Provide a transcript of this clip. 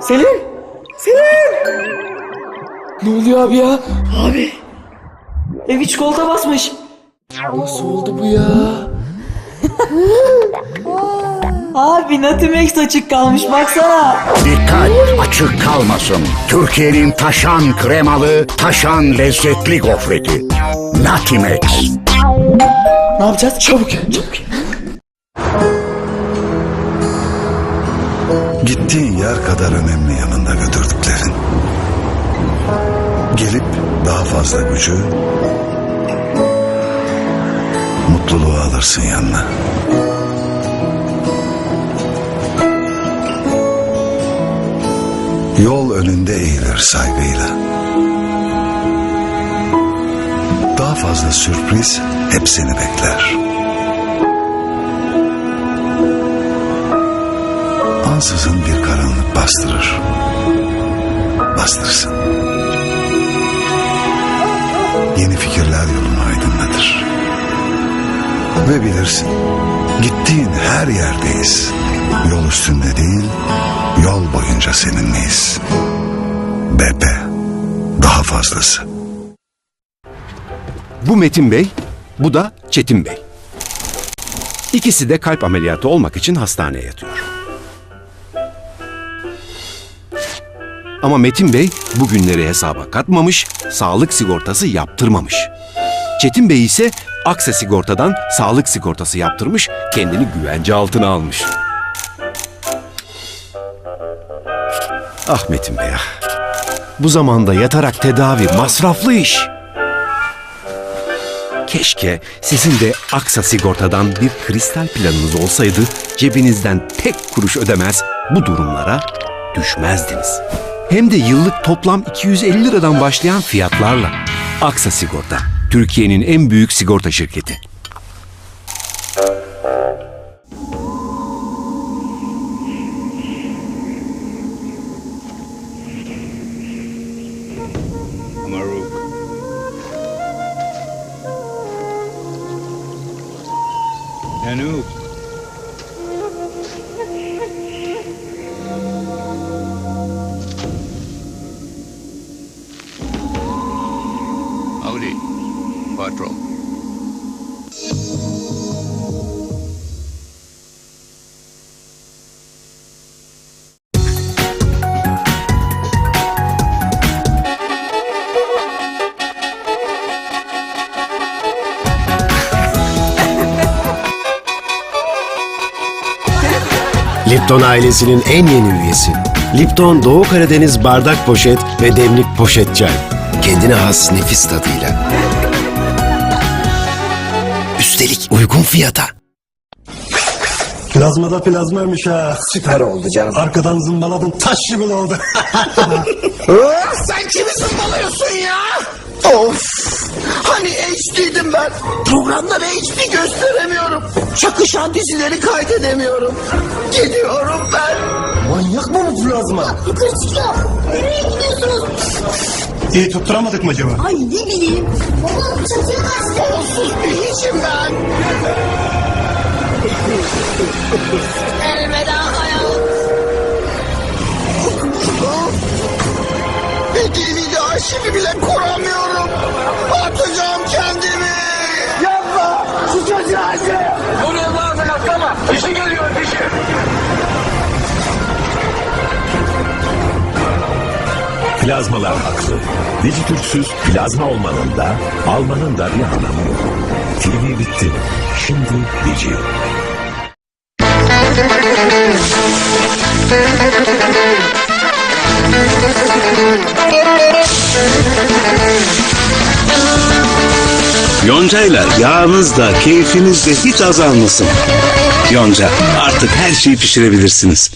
Selim! Selim! Ne oluyor abi ya? Abi! Ev hiç koltuğa basmış. Nasıl oldu bu ya? abi Natimex açık kalmış baksana. Dikkat açık kalmasın. Türkiye'nin taşan kremalı, taşan lezzetli gofreti. Natimex. Ne yapacağız? Çabuk çabuk. Gittiğin yer kadar önemli yanında götürdüklerin. Gelip daha fazla gücü, mutluluğu alırsın yanına. Yol önünde eğilir saygıyla. Fazla sürpriz hep seni bekler. Ansızın bir karanlık bastırır. Bastırsın. Yeni fikirler yolunu aydınlatır. Ve bilirsin, gittiğin her yerdeyiz. Yol üstünde değil, yol boyunca seninleyiz. BP, daha fazlası. Bu Metin Bey, bu da Çetin Bey. İkisi de kalp ameliyatı olmak için hastaneye yatıyor. Ama Metin Bey bugünleri hesaba katmamış, sağlık sigortası yaptırmamış. Çetin Bey ise Aksa Sigorta'dan sağlık sigortası yaptırmış, kendini güvence altına almış. Ah Metin Bey ah. Bu zamanda yatarak tedavi masraflı iş. Keşke sizin de Aksa Sigorta'dan bir kristal planınız olsaydı cebinizden tek kuruş ödemez bu durumlara düşmezdiniz. Hem de yıllık toplam 250 liradan başlayan fiyatlarla. Aksa Sigorta, Türkiye'nin en büyük sigorta şirketi. Anoop. Howdy, Quattro. Lipton ailesinin en yeni üyesi. Lipton Doğu Karadeniz bardak poşet ve demlik poşet çay. Kendine has nefis tadıyla. Üstelik uygun fiyata. Plazmada plazmaymış ha. Süper oldu canım. Arkadan zımbaladın taş gibi oldu. Sen kimi zımbalıyorsun ya? Of! Hani HD'dim ben. Programda da HD gösteremiyorum. Çakışan dizileri kaydedemiyorum. Gidiyorum ben. Manyak mı bu plazma? Yukarı çıkıyor. Nereye gidiyorsunuz? İyi tutturamadık mı acaba? Ay ne bileyim. Babam çatıya kaçtı. Onsuz bir hiçim ben. Elveda hayat. Bir DVD arşivi bile kuramıyorum. Dişi geliyor dişi. Plazmalar haklı. Dijitürksüz plazma olmanın da almanın da bir anlamı yok. TV bitti. Şimdi Digi. Yonca'yla yağınız da keyfiniz de hiç azalmasın. Yonca artık her şeyi pişirebilirsiniz.